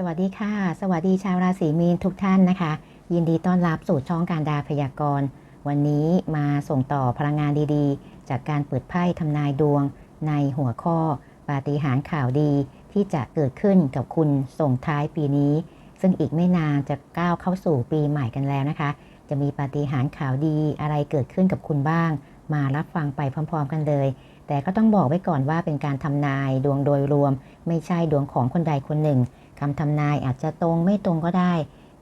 สวัสดีค่ะ สวัสดีชาวราศีมีนทุกท่านนะคะ ยินดีต้อนรับสู่ช่องการดาพยากรณ์ วันนี้มาส่งต่อพลังงานดีๆ จากการเปิดไพ่ทำนายดวง ในหัวข้อปาฏิหาริย์ข่าวดีที่จะเกิดขึ้นกับคุณส่งท้ายปีนี้ ซึ่งอีกไม่นานจะก้าวเข้าสู่ปีใหม่กันแล้วนะคะ จะมีปาฏิหาริย์ข่าวดีอะไรเกิดขึ้นกับคุณบ้าง มารับฟังไปพร้อม ๆ กันเลย แต่ก็ต้องบอกไว้ก่อนว่าเป็นการทำนายดวงโดยรวม ไม่ใช่ดวงของคนใดคนหนึ่ง คำทำนายอาจจะตรงไม่ตรงก็ได้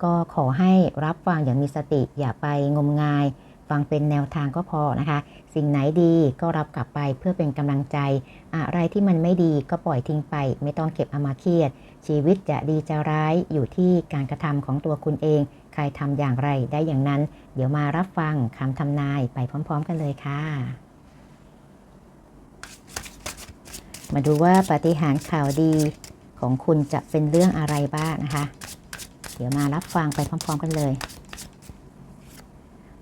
ก็ขอให้รับฟังอย่างมีสติอย่าไปงมงาย ฟังเป็นแนวทางก็พอนะคะ สิ่งไหนดีก็รับกลับไปเพื่อเป็นกำลังใจ อะไรที่มันไม่ดีก็ปล่อยทิ้งไป ไม่ต้องเก็บเอามาเครียด ชีวิตจะดีจะร้ายอยู่ที่การกระทำของตัวคุณเอง ใครทำอย่างไรได้อย่างนั้น เดี๋ยวมารับฟังคำทำนายไปพร้อม ๆ กันเลยค่ะมาดูว่าปฏิหารข่าวดี ของคุณจะเป็นเรื่องอะไรบ้างนะคะ เดี๋ยวมารับฟังไปพร้อม ๆ กันเลย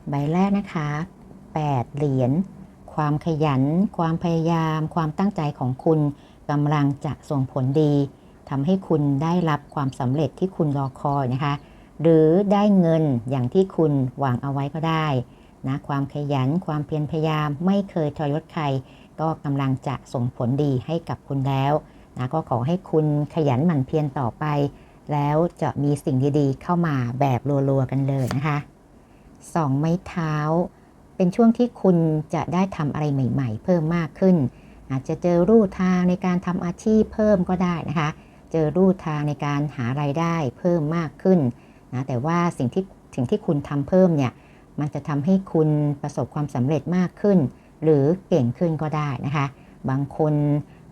ใบแรกนะคะ 8 เหรียญ ความขยัน ความพยายาม ความตั้งใจของคุณกำลังจะส่งผลดีทำให้คุณได้รับความสำเร็จที่คุณรอคอยนะคะ หรือได้เงินอย่างที่คุณหวังเอาไว้ก็ได้นะความขยัน ความเพียรพยายามไม่เคยทรยศใคร ก็กำลังจะส่งผลดีให้กับคุณแล้ว นะก็ขอให้คุณขยันหมั่นเพียรต่อไป แล้วจะมีสิ่งดีๆ เข้ามาแบบรัวๆกันเลยนะคะสองไม้เท้า เป็นช่วงที่คุณจะได้ทำอะไรใหม่ๆ เพิ่มมากขึ้น อาจจะเจอรูทางในการทำอาชีพเพิ่มก็ได้นะคะ เจอรูทางในการหาไรายได้เพิ่มมากขึ้นนะแต่ว่าสิ่งที่สิ่งที่คุณทำเพิ่มเนี่ยมันจะทำให้คุณประสบความสำเร็จมากขึ้น หรือเก่งขึ้นก็ได้นะคะ บางคน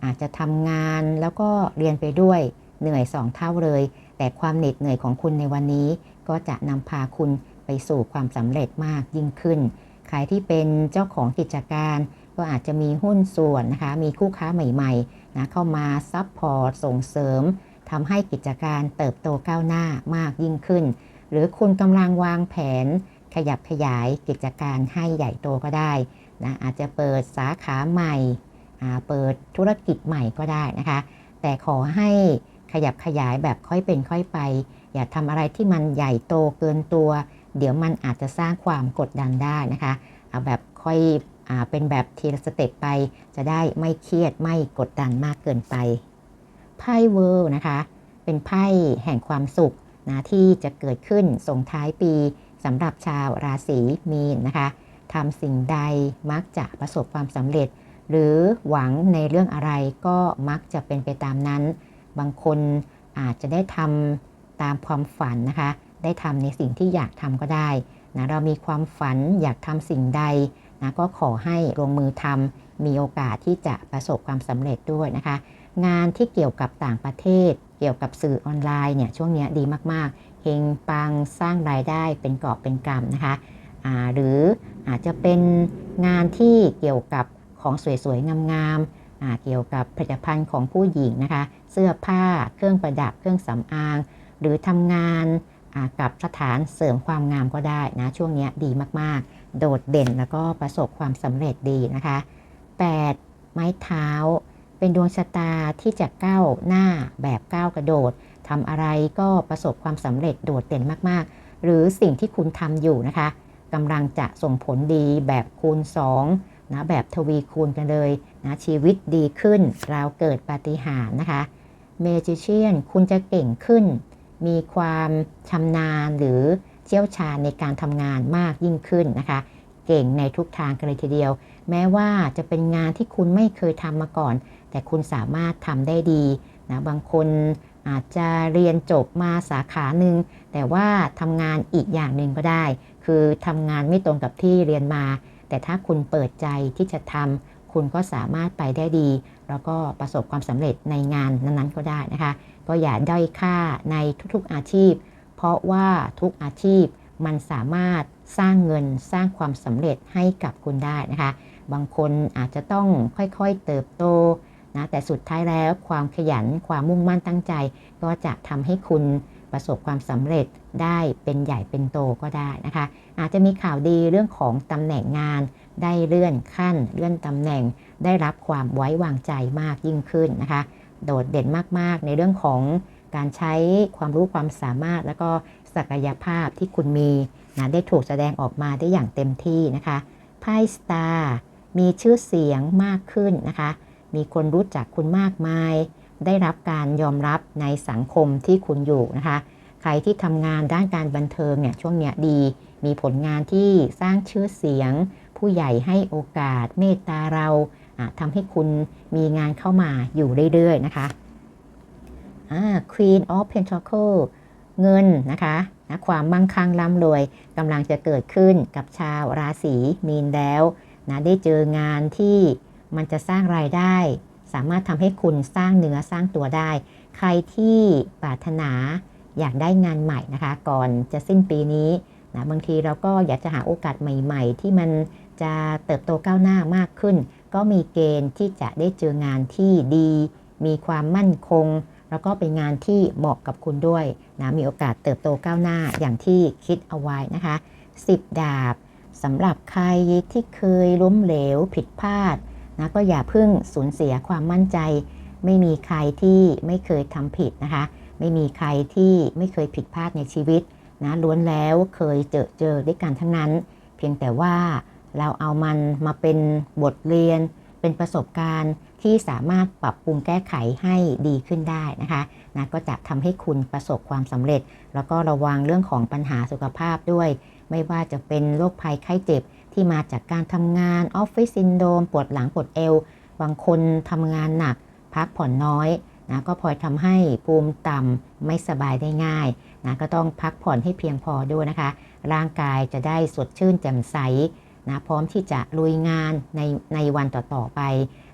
อาจจะทำงานแล้วก็เรียนไปด้วยเหนื่อยสองเท่าเลย แต่ความเหน็ดเหนื่อยของคุณในวันนี้ ก็จะนำพาคุณไปสู่ความสำเร็จมากยิ่งขึ้น ใครที่เป็นเจ้าของกิจการ ก็อาจจะมีหุ้นส่วนนะคะ มีคู่ค้าใหม่ๆนะเข้ามาซัพพอร์ตส่งเสริมทำให้กิจการเติบโตก้าวหน้ามากยิ่งขึ้น หรือคุณกำลังวางแผน ขยับขยายกิจการให้ใหญ่โตก็ได้นะอาจจะเปิดสาขาใหม่ เปิดธุรกิจใหม่ก็ได้นะคะ แต่ขอให้ขยับขยายแบบค่อยเป็นค่อยไป อย่าทำอะไรที่มันใหญ่โตเกินตัว เดี๋ยวมันอาจจะสร้างความกดดันได้นะคะเอาแบบค่อยอเป็นแบบทีละสเต็ปไป จะได้ไม่เครียดไม่กดดันมากเกินไปไพ่เวิร์นะคะ เป็นไพ่แห่งความสุขนะที่จะเกิดขึ้นส่งท้ายปีสำหรับชาวราศีมีนนะคะทำสิ่งใดมักจะประสบความสำเร็จ หรือหวังในเรื่องอะไรก็มักจะเป็นไปตามนั้น บางคนอาจจะได้ทำตามความฝันนะคะ ได้ทำในสิ่งที่อยากทำก็ได้นะเรามีความฝันอยากทำสิ่งใดนะก็ขอให้ลงมือทำมีโอกาสที่จะประสบความสำเร็จด้วยนะคะ งานที่เกี่ยวกับต่างประเทศ เกี่ยวกับสื่อออนไลน์เนี่ยช่วงนี้ดีมากๆเฮงปังสร้างรายได้เป็นกอบเป็นกำนะคะหรืออาจจะเป็นงานที่เกี่ยวกับ ของสวยๆ งามๆเกี่ยวกับผลิตภัณฑ์ของผู้หญิงนะคะ เสื้อผ้า เครื่องประดับ เครื่องสำอาง หรือทำงานกับสถานเสริมความงามก็ได้นะ ช่วงนี้ดีมากๆ โดดเด่นแล้วก็ประสบความสำเร็จดีนะคะ 8. ไม้เท้า เป็นดวงชะตาที่จะก้าวหน้าแบบก้าวกระโดดทำอะไรก็ประสบความสำเร็จโดดเด่นมากๆ หรือสิ่งที่คุณทำอยู่นะคะกำลังจะส่งผลดีแบบคูณ 2 นะแบบทวีคูณกันเลยนะชีวิตดีขึ้น เราเกิดปาฏิหาริย์นะคะเมจิเชียนคุณจะเก่งขึ้น มีความชำนาญหรือเชี่ยวชาญในการทำงานมากยิ่งขึ้นนะคะ เก่งในทุกทางกันเลยทีเดียว แม้ว่าจะเป็นงานที่คุณไม่เคยทำมาก่อน แต่คุณสามารถทำได้ดีนะบางคนอาจจะเรียนจบมาสาขาหนึ่งแต่ว่าทำงานอีกอย่างหนึ่งก็ได้ คือทำงานไม่ตรงกับที่เรียนมา แต่ถ้าคุณเปิดใจที่จะทำคุณก็สามารถไปได้ดี แล้วก็ประสบความสำเร็จในงานนั้นๆก็ได้นะคะ ก็อย่าด้อยค่าในทุกๆอาชีพ เพราะว่าทุกอาชีพมันสามารถสร้างเงินสร้างความสำเร็จให้กับคุณได้นะคะ บางคนอาจจะต้องค่อยๆเติบโตนะแต่สุดท้ายแล้วความขยันความมุ่งมั่นตั้งใจ ก็จะทำให้คุณ ประสบความสำเร็จได้เป็นใหญ่เป็นโตก็ได้นะคะ อาจจะมีข่าวดีเรื่องของตำแหน่งงาน ได้เลื่อนขั้น เลื่อนตำแหน่ง ได้รับความไว้วางใจมากยิ่งขึ้นนะคะ โดดเด่นมากๆ ในเรื่องของการใช้ความรู้ความสามารถ แล้วก็ศักยภาพที่คุณมีนะได้ถูกแสดงออกมาได้อย่างเต็มที่นะคะไพ่สตาร์มีชื่อเสียงมากขึ้นนะคะ มีคนรู้จักคุณมากมาย ได้รับการยอมรับในสังคมที่คุณอยู่นะคะ ใครที่ทำงานด้านการบันเทิงเนี่ยช่วงเนี้ยดี มีผลงานที่สร้างชื่อเสียง ผู้ใหญ่ให้โอกาส เมตตาเราทำให้คุณมีงานเข้ามาอยู่เรื่อยๆนะคะอา Queen of Pentacle เงินนะคะนะความมั่งคั่งร่ำรวยกำลังจะเกิดขึ้นกับชาวราศีมีนแล้วนะได้เจองานที่มันจะสร้างรายได้ สามารถทำให้คุณสร้างเนื้อสร้างตัวได้ ใครที่ปรารถนาอยากได้งานใหม่นะคะ ก่อนจะสิ้นปีนี้นะบางทีเราก็อยากจะหาโอกาสใหม่ ๆ ที่มันจะเติบโตก้าวหน้ามากขึ้น ก็มีเกณฑ์ที่จะได้เจองานที่ดี มีความมั่นคง แล้วก็เป็นงานที่เหมาะกับคุณด้วยนะมีโอกาสเติบโตก้าวหน้าอย่างที่คิดเอาไว้นะคะ 10 ดาบสำหรับใครที่เคยล้มเหลวผิดพลาด นะก็อย่าเพิ่งสูญเสียความมั่นใจ ไม่มีใครที่ไม่เคยทำผิดนะคะ ไม่มีใครที่ไม่เคยผิดพลาดในชีวิตนะล้วนแล้วเคยเจอเจอด้วยกันทั้งนั้น เพียงแต่ว่าเราเอามันมาเป็นบทเรียน เป็นประสบการณ์ที่สามารถปรับปรุงแก้ไขให้ดีขึ้นได้นะคะนะก็จะทำให้คุณประสบความสำเร็จ แล้วก็ระวังเรื่องของปัญหาสุขภาพด้วย ไม่ว่าจะเป็นโรคภัยไข้เจ็บ ที่มาจากการทำงานออฟฟิศซินโดมปวดหลังปวดเอวบางคนทำงานหนัก พักผ่อนน้อยนะก็พลอยทำให้ภูมิต่ำไม่สบายได้ง่ายนะก็ต้องพักผ่อนให้เพียงพอด้วยนะคะ ร่างกายจะได้สดชื่นแจ่มใสนะพร้อมที่จะลุยงานในในวันต่อๆไป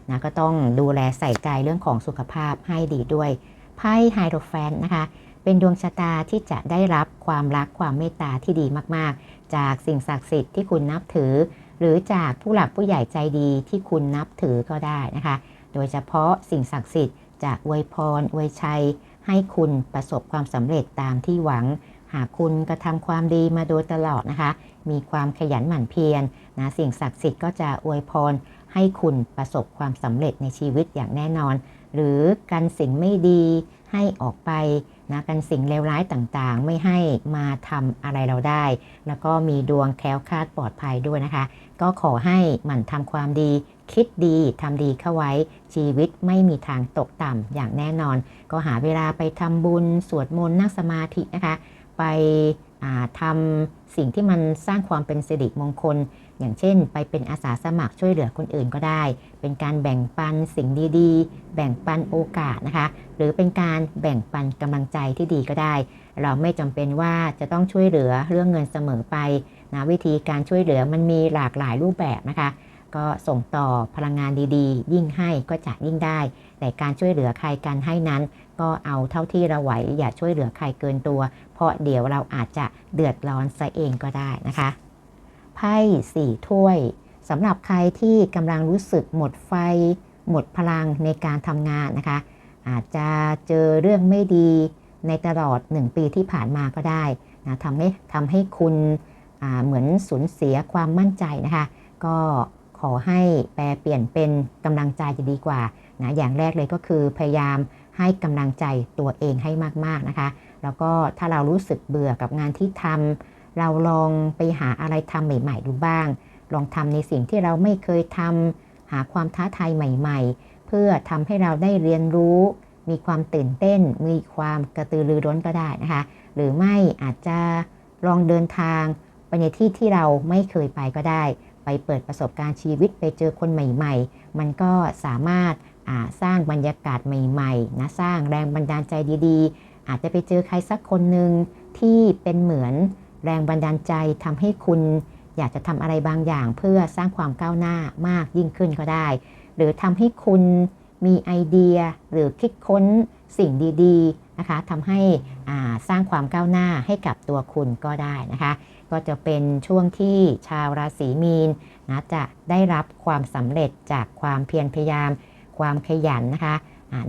นะก็ต้องดูแลใส่ใจเรื่องของสุขภาพให้ดีด้วยไพ่ไฮโดรแฟนนะคะ เป็นดวงชะตาที่จะได้รับความรักความเมตตาที่ดีมากๆ จากสิ่งศักดิ์สิทธิ์ที่คุณนับถือ หรือจากผู้หลักผู้ใหญ่ใจดีที่คุณนับถือก็ได้นะคะ โดยเฉพาะสิ่งศักดิ์สิทธิ์จะอวยพรอวยชัย ให้คุณประสบความสำเร็จตามที่หวัง หากคุณกระทำความดีมาโดยตลอดนะคะ มีความขยันหมั่นเพียรนะสิ่งศักดิ์สิทธิ์ก็จะอวยพรให้คุณประสบความสำเร็จในชีวิตอย่างแน่นอน หรือกันสิ่งไม่ดีให้ออกไป นะกันสิ่งเลวร้ายต่างๆ ไม่ให้มาทำอะไรเราได้ แล้วก็มีดวงแคล้วคลาดปลอดภัยด้วยนะคะ ก็ขอให้หมั่นทำความดี คิดดีทำดีเข้าไว้ ชีวิตไม่มีทางตกต่ำอย่างแน่นอน ก็หาเวลาไปทำบุญสวดมนต์นั่งสมาธินะคะ ไปทำ สิ่งที่มันสร้างความเป็นสิริมงคล อย่างเช่น ไปเป็นอาสาสมัครช่วยเหลือคนอื่นก็ได้ เป็นการแบ่งปันสิ่งดีๆ แบ่งปันโอกาสนะคะ หรือเป็นการแบ่งปันกำลังใจที่ดีก็ได้ เราไม่จำเป็นว่าจะต้องช่วยเหลือเรื่องเงินเสมอไปนะวิธีการช่วยเหลือมันมีหลากหลายรูปแบบนะคะ ก็ส่งต่อพลังงานดีๆ ยิ่งให้ก็จะยิ่งได้ แต่การช่วยเหลือใครการให้นั้น ก็เอาเท่าที่เราไหวอย่าช่วยเหลือใครเกินตัว เพราะเดี๋ยวเราอาจจะเดือดร้อนซะเองก็ได้นะคะไพ่สี่ถ้วยสำหรับใครที่กำลังรู้สึกหมดไฟ หมดพลังในการทำงานนะคะ อาจจะเจอเรื่องไม่ดีในตลอด 1 ปีที่ผ่านมาก็ได้นะทำให้ทำให้คุณเหมือนสูญเสียความมั่นใจนะคะ ก็ขอให้แปลเปลี่ยนเป็นกำลังใจจะดีกว่า นะอย่างแรกเลยก็คือพยายามให้กำลังใจตัวเองให้มากๆนะคะ แล้วก็ถ้าเรารู้สึกเบื่อกับงานที่ทำเราลองไปหาอะไรทำใหม่ ๆ ดูบ้าง ลองทำในสิ่งที่เราไม่เคยทำหาความท้าทายใหม่ ๆ เพื่อทำให้เราได้เรียนรู้ มีความตื่นเต้น มีความกระตือรือร้นก็ได้นะคะ หรือไม่อาจจะลองเดินทางไปในที่ที่เราไม่เคยไปก็ได้ ไปเปิดประสบการณ์ชีวิตไปเจอคนใหม่ ๆ มันก็สามารถ สร้างบรรยากาศใหม่ๆนะสร้างแรงบันดาลใจดีๆ อาจจะไปเจอใครสักคนหนึ่งที่เป็นเหมือนแรงบันดาลใจทำให้คุณอยากจะทำอะไรบางอย่างเพื่อสร้างความก้าวหน้ามากยิ่งขึ้นก็ได้ หรือทำให้คุณมีไอเดียหรือคิดค้นสิ่งดีๆนะคะทำให้สร้างความก้าวหน้าให้กับตัวคุณก็ได้นะคะ ก็จะเป็นช่วงที่ชาวราศีมีนนะจะได้รับความสำเร็จจากความเพียรพยายาม ความขยันนะคะ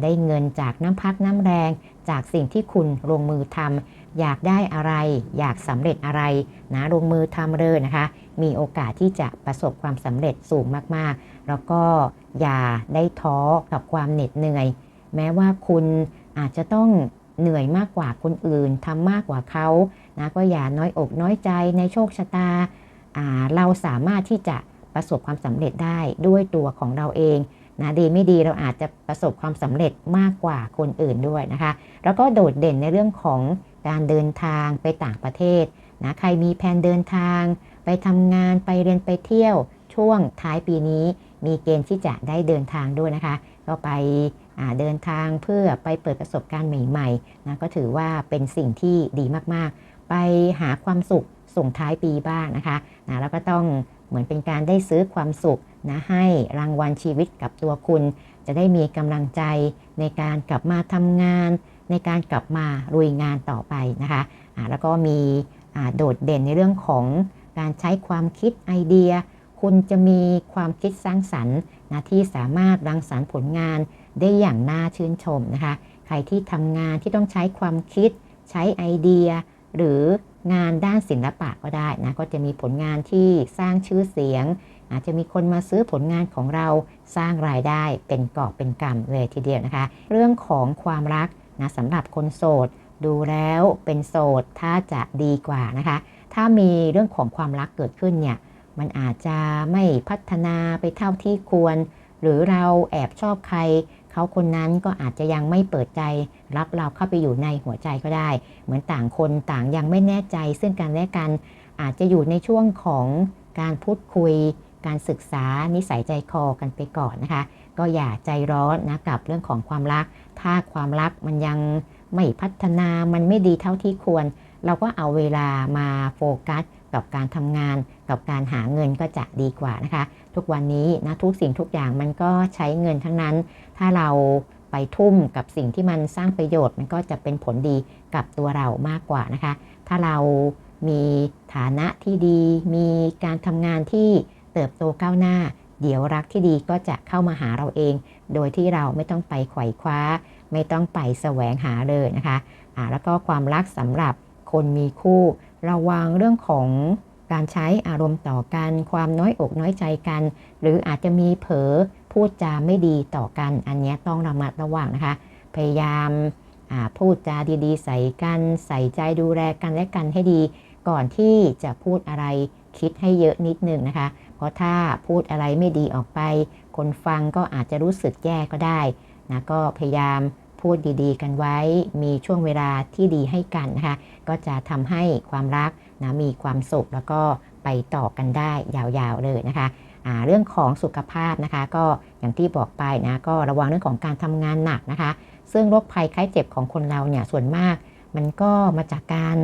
ได้เงินจากน้ำพักน้ำแรง จากสิ่งที่คุณลงมือทำอยากได้อะไร อยากสำเร็จอะไรนะลงมือทำเลยนะคะ มีโอกาสที่จะประสบความสำเร็จสูงมากๆ แล้วก็อย่าได้ท้อกับความเหน็ดเหนื่อย แม้ว่าคุณอาจจะต้องเหนื่อยมากกว่าคนอื่นทำมากกว่าเขานะก็อย่าน้อยอกน้อยใจในโชคชะตาาเราสามารถที่จะประสบความสำเร็จได้ด้วยตัวของเราเอง นะดีไม่ดีเราอาจจะประสบความสำเร็จมากกว่าคนอื่นด้วยนะคะ แล้วก็โดดเด่นในเรื่องของการเดินทางไปต่างประเทศนะใครมีแผนเดินทาง ไปทำงานไปเรียนไปเที่ยวช่วงท้ายปีนี้มีเกณฑ์ที่จะได้เดินทางด้วยนะคะ ก็ไปเดินทางเพื่อไปเปิดประสบการณ์ใหม่ๆนะก็ถือว่าเป็นสิ่งที่ดีมากๆ ไปหาความสุขส่งท้ายปีบ้างนะคะนะแล้วก็ต้อง เหมือนเป็นการได้ซื้อความสุขนะให้รางวัลชีวิตกับตัวคุณ จะได้มีกำลังใจในการกลับมาทำงาน ในการกลับมาลุยงานต่อไปนะคะอ่าแล้วก็มีโดดเด่นในเรื่องของการใช้ความคิดไอเดีย คุณจะมีความคิดสร้างสรรค์นะที่สามารถรังสรรค์ผลงานได้อย่างน่าชื่นชมนะคะ ใครที่ทำงานที่ต้องใช้ความคิด ใช้ไอเดีย หรือ งานด้านศิลปะก็ได้นะก็จะมีผลงานที่สร้างชื่อเสียง อาจจะมีคนมาซื้อผลงานของเราสร้างรายได้เป็นกอบเป็นกำเลยทีเดียวนะคะ เรื่องของความรักนะสำหรับคนโสด ดูแล้วเป็นโสดถ้าจะดีกว่านะคะ ถ้ามีเรื่องของความรักเกิดขึ้นเนี่ยมันอาจจะไม่พัฒนาไปเท่าที่ควร หรือเราแอบชอบใคร เขาคนนั้นก็อาจจะยังไม่เปิดใจรับเราเข้าไปอยู่ในหัวใจก็ได้ เหมือนต่างคนต่างยังไม่แน่ใจ ซึ่งกันและกันอาจจะอยู่ในช่วงของการพูดคุย การศึกษานิสัยใจคอกันไปก่อนนะคะ ก็อย่าใจร้อนนะกับเรื่องของความรัก ถ้าความรักมันยังไม่พัฒนามันไม่ดีเท่าที่ควร เราก็เอาเวลามาโฟกัสกับการทำงาน กับการหาเงินก็จะดีกว่านะคะ ทุกวันนี้นะทุกสิ่งทุกอย่างมันก็ใช้เงินทั้งนั้น ถ้าเราไปทุ่มกับสิ่งที่มันสร้างประโยชน์ มันก็จะเป็นผลดีกับตัวเรามากกว่านะคะ ถ้าเรามีฐานะที่ดี มีการทำงานที่เติบโตก้าวหน้า เดี๋ยวรักที่ดีก็จะเข้ามาหาเราเอง โดยที่เราไม่ต้องไปไขว่คว้า ไม่ต้องไปแสวงหาเลยนะคะอ่าแล้วก็ความรักสำหรับ คนมีคู่ ระวังเรื่องของการใช้อารมณ์ต่อกัน ความน้อยอกน้อยใจกัน หรืออาจจะมีเผลอพูดจาไม่ดีต่อกัน อันนี้ต้องระมัดระวังนะคะ พยายามพูดจาดีๆ ใส่กัน ใส่ใจดูแลกันและกันให้ดี ก่อนที่จะพูดอะไรคิดให้เยอะนิดนึงนะคะ เพราะถ้าพูดอะไรไม่ดีออกไป คนฟังก็อาจจะรู้สึกแย่ก็ได้นะก็พยายาม พูดดีๆ กันไว้ มีช่วงเวลาที่ดีให้กันนะคะ ก็จะทำให้ความรักนะมีความสุขแล้วก็ไปต่อกันได้ยาวๆเลยนะคะเรื่องของสุขภาพนะคะ ก็อย่างที่บอกไปนะก็ระวังเรื่องของการทำงานหนักนะคะ ซึ่งโรคภัยไข้เจ็บของคนเราเนี่ยส่วนมาก มันก็มาจากการ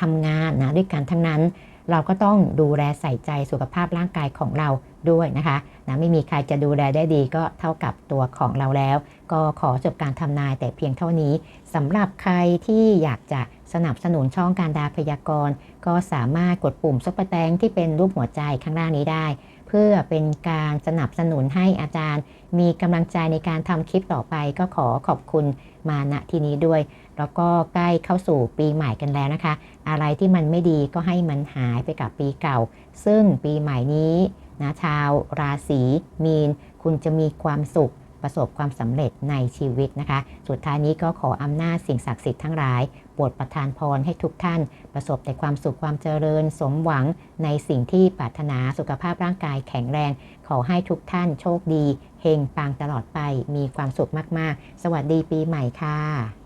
ทำงานนะด้วยกันทั้งนั้น เราก็ต้องดูแลใส่ใจสุขภาพร่างกายของเราด้วยนะคะนะไม่มีใครจะดูแลได้ดีก็เท่ากับตัวของเราแล้ว ก็ขอจบการทำนายแต่เพียงเท่านี้สำหรับใครที่อยากจะสนับสนุนช่องการดาพยากรณ์ ก็สามารถกดปุ่มซุปเปอร์แตงที่เป็นรูปหัวใจข้างล่างนี้ได้ เพื่อเป็นการสนับสนุนให้อาจารย์ มีกำลังใจในการทำคลิปต่อไปก็ขอขอบคุณมาณที่นี้ด้วย แล้วก็ใกล้เข้าสู่ปีใหม่กันแล้วนะคะ อะไรที่มันไม่ดีก็ให้มันหายไปกับปีเก่า ซึ่งปีใหม่นี้นะชาวราศีมีน คุณจะมีความสุขประสบความสำเร็จในชีวิตนะคะ สุดท้ายนี้ก็ขออำนาจสิ่งศักดิ์สิทธิ์ทั้งหลายโปรดประทานพรให้ทุกท่าน ประสบแต่ความสุขความเจริญสมหวังในสิ่งที่ปรารถนาสุขภาพร่างกายแข็งแรง ขอให้ทุกท่านโชคดี เฮงปังตลอดไปมีความสุขมาก ๆ สวัสดีปีใหม่ค่ะ